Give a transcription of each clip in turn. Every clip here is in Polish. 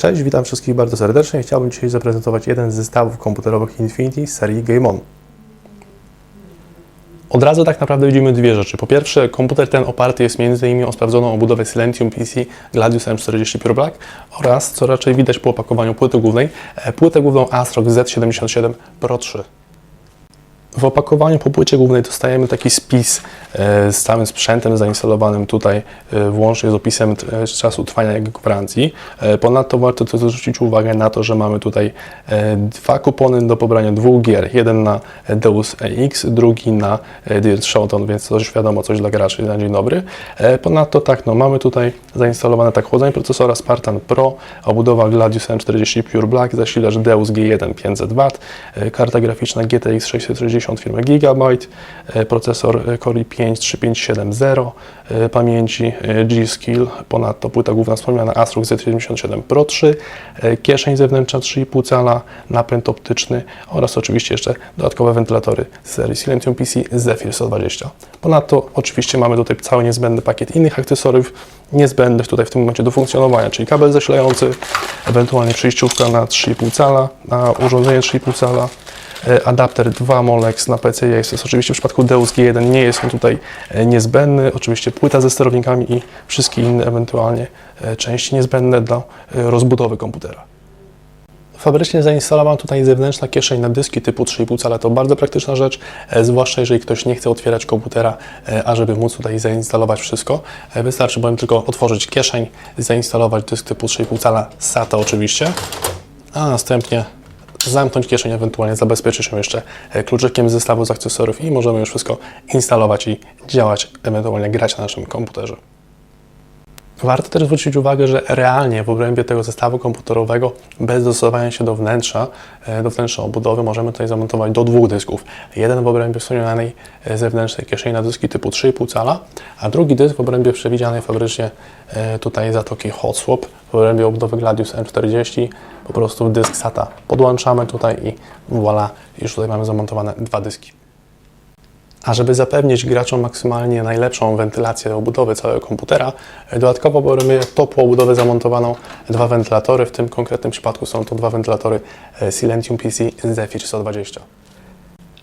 Cześć, witam wszystkich bardzo serdecznie. Chciałbym dzisiaj zaprezentować jeden z zestawów komputerowych Infinity z serii Game On. Od razu tak naprawdę widzimy dwie rzeczy. Po pierwsze, komputer ten oparty jest m.in. o sprawdzoną obudowę Silentium PC Gladius M40 Pure Black oraz, co raczej widać po opakowaniu płyty głównej, e, płytę główną ASRock Z77 Pro 3. W opakowaniu po płycie głównej dostajemy taki spis e, z całym sprzętem zainstalowanym tutaj, e, włącznie z opisem e, czasu trwania jego gwarancji. Ponadto warto też zwrócić uwagę na to, że mamy tutaj dwa kupony do pobrania dwóch gier. Jeden na Deus Ex, drugi na Dirt Showdown, więc to już wiadomo coś dla graczy na dzień dobry. Ponadto tak, no mamy tutaj zainstalowane tak chłodzenie procesora Spartan Pro, obudowa Gladius M40 Pure Black, zasilacz Deus G1 500W, e, karta graficzna GTX 660 firmy Gigabyte, e, procesor e, Core i5 3570, e, pamięci G-Skill, ponadto płyta główna wspomniana ASRock Z77 Pro 3, e, kieszeń zewnętrzna 3,5 cala, napęd optyczny oraz oczywiście jeszcze dodatkowe wentylatory z serii Silentium PC Zephyr 120. Ponadto oczywiście mamy tutaj cały niezbędny pakiet innych akcesoriów, niezbędnych tutaj w tym momencie do funkcjonowania, czyli kabel zasilający, ewentualnie przejściówka na 3,5 cala, na urządzenie 3,5 cala, adapter 2 Molex na PCI Express. Oczywiście w przypadku Deus G1 nie jest on tutaj e, niezbędny. Oczywiście płyta ze sterownikami i wszystkie inne ewentualnie e, części niezbędne e, rozbudowy komputera. Fabrycznie zainstalowana tutaj zewnętrzna kieszeń na dyski typu 3,5 cala. To bardzo praktyczna rzecz, e, zwłaszcza jeżeli ktoś nie chce otwierać komputera, e, a żeby móc tutaj zainstalować wszystko. E, Wystarczy bowiem tylko otworzyć kieszeń, zainstalować dysk typu 3,5 cala SATA oczywiście, a następnie zamknąć kieszeń, ewentualnie zabezpieczyć ją jeszcze e, kluczykiem z zestawu z akcesoriów i możemy już wszystko instalować i działać, ewentualnie grać na naszym komputerze. Warto też zwrócić uwagę, że realnie w obrębie tego zestawu komputerowego, bez dostosowania się do wnętrza, e, do wnętrza obudowy, możemy tutaj zamontować do dwóch dysków. Jeden w obrębie wspomnianej e, zewnętrznej kieszeni na dyski typu 3,5 cala, a drugi dysk w obrębie przewidzianej fabrycznie e, tutaj zatoki Hot Swap, w obrębie obudowy Gladius M40, po prostu dysk SATA podłączamy tutaj i voilà, już tutaj mamy zamontowane dwa dyski. A żeby zapewnić graczom maksymalnie najlepszą wentylację obudowy całego komputera, dodatkowo mamy top obudowę zamontowaną dwa wentylatory. W tym konkretnym przypadku są to dwa wentylatory e, Silentium PC Zephyr 120.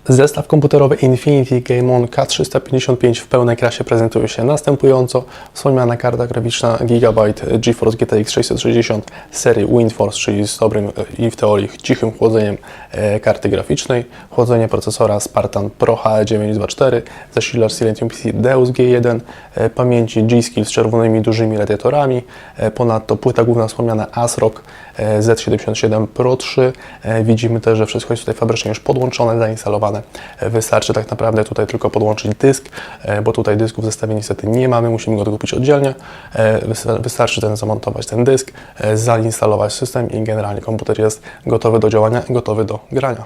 Zestaw komputerowy Infinity Game On K355 w pełnej krasie prezentuje się następująco. Wspomniana karta graficzna Gigabyte GeForce GTX 660 serii WindForce, czyli z dobrym e, i w teorii cichym chłodzeniem e, karty graficznej. Chłodzenie procesora Spartan Pro HE924, zasilacz Silentium PC Deus G1, e, pamięci G-Skill z czerwonymi dużymi radiatorami, ponadto płyta główna wspomniana ASRock e, Z77 Pro 3. E, Widzimy też, że wszystko jest tutaj fabrycznie już podłączone, zainstalowane. Wystarczy tak naprawdę tutaj tylko podłączyć dysk, e, bo tutaj dysku w zestawie niestety nie mamy, musimy go dokupić oddzielnie. E, wys- Wystarczy ten zamontować ten dysk, e, zainstalować system i generalnie komputer jest gotowy do działania, gotowy do grania.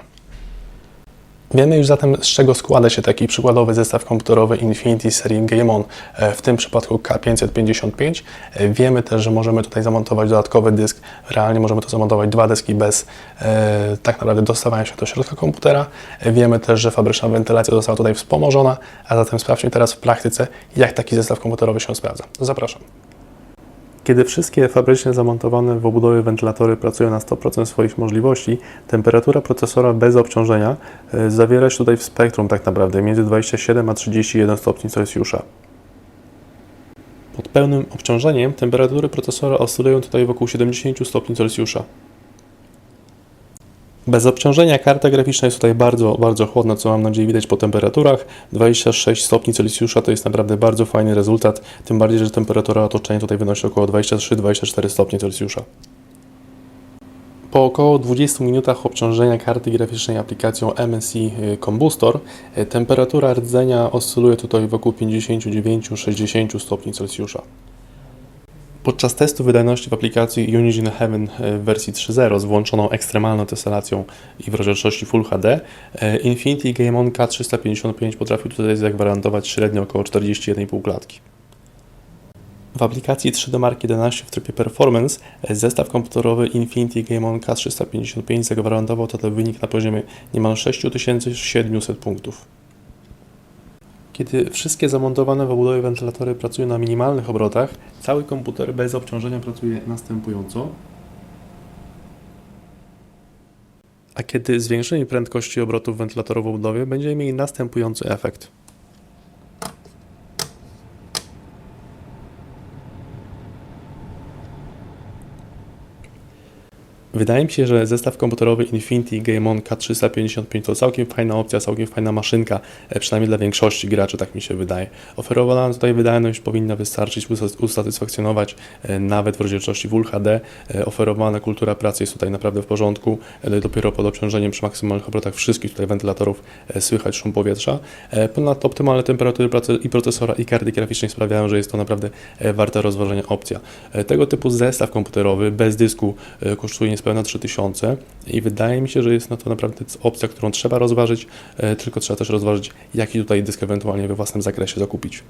Wiemy już zatem, z czego składa się taki przykładowy zestaw komputerowy Infinity serii Game On, e, w tym przypadku K555. E, Wiemy też, że możemy tutaj zamontować dodatkowy dysk. Realnie możemy to zamontować dwa dyski bez e, tak naprawdę dostawania się do środka komputera. Wiemy też, że fabryczna wentylacja została tutaj wspomożona, a zatem sprawdźmy teraz w praktyce, jak taki zestaw komputerowy się sprawdza. Zapraszam. Kiedy wszystkie fabrycznie zamontowane w obudowie wentylatory pracują na 100% swoich możliwości, temperatura procesora bez obciążenia e, zawiera się tutaj w spektrum tak naprawdę między 27 a 31 stopni Celsjusza. Pod pełnym obciążeniem temperatury procesora oscylują tutaj wokół 70 stopni Celsjusza. Bez obciążenia karta graficzna jest tutaj bardzo, bardzo chłodna, co mam nadzieję widać po temperaturach. 26 stopni Celsjusza to jest naprawdę bardzo fajny rezultat, tym bardziej, że temperatura otoczenia tutaj wynosi około 23-24 stopni Celsjusza. Po około 20 minutach obciążenia karty graficznej aplikacją MSI Combustor, y, temperatura rdzenia oscyluje tutaj wokół 59-60 stopni Celsjusza. Podczas testu wydajności w aplikacji Unity Heaven e, w wersji 3.0 z włączoną ekstremalną testelacją i w rozdzielczości Full HD, e, Infinity Game On K355 potrafił tutaj zagwarantować średnio około 41,5 klatki. W aplikacji 3D Mark 11 w trybie Performance e, zestaw komputerowy Infinity Game On K355 zagwarantował tutaj wynik na poziomie niemal 6700 punktów kiedy wszystkie zamontowane w obudowie wentylatory pracują na minimalnych obrotach, cały komputer bez obciążenia pracuje następująco. A kiedy zwiększymy prędkości obrotów wentylatorów w obudowie, będziemy mieli następujący efekt. Wydaje mi się, że zestaw komputerowy Infinity Game On K355 to całkiem fajna opcja, całkiem fajna maszynka, e, przynajmniej dla większości graczy, tak mi się wydaje. Oferowana tutaj wydajność powinna wystarczyć, usat- usatysfakcjonować e, nawet w rozdzielczości Full HD. E, Oferowana kultura pracy jest tutaj naprawdę w porządku. Dopiero pod obciążeniem przy maksymalnych obrotach wszystkich tutaj wentylatorów słychać szum powietrza. Ponadto optymalne temperatury pracy i procesora i karty graficznej sprawiają, że jest to naprawdę warta rozważenia opcja. Tego typu zestaw komputerowy bez dysku kosztuje niespełna 3000 i wydaje mi się, że jest no to naprawdę opcja, którą trzeba rozważyć, e, tylko trzeba też rozważyć, jaki tutaj dysk ewentualnie we własnym zakresie zakupić.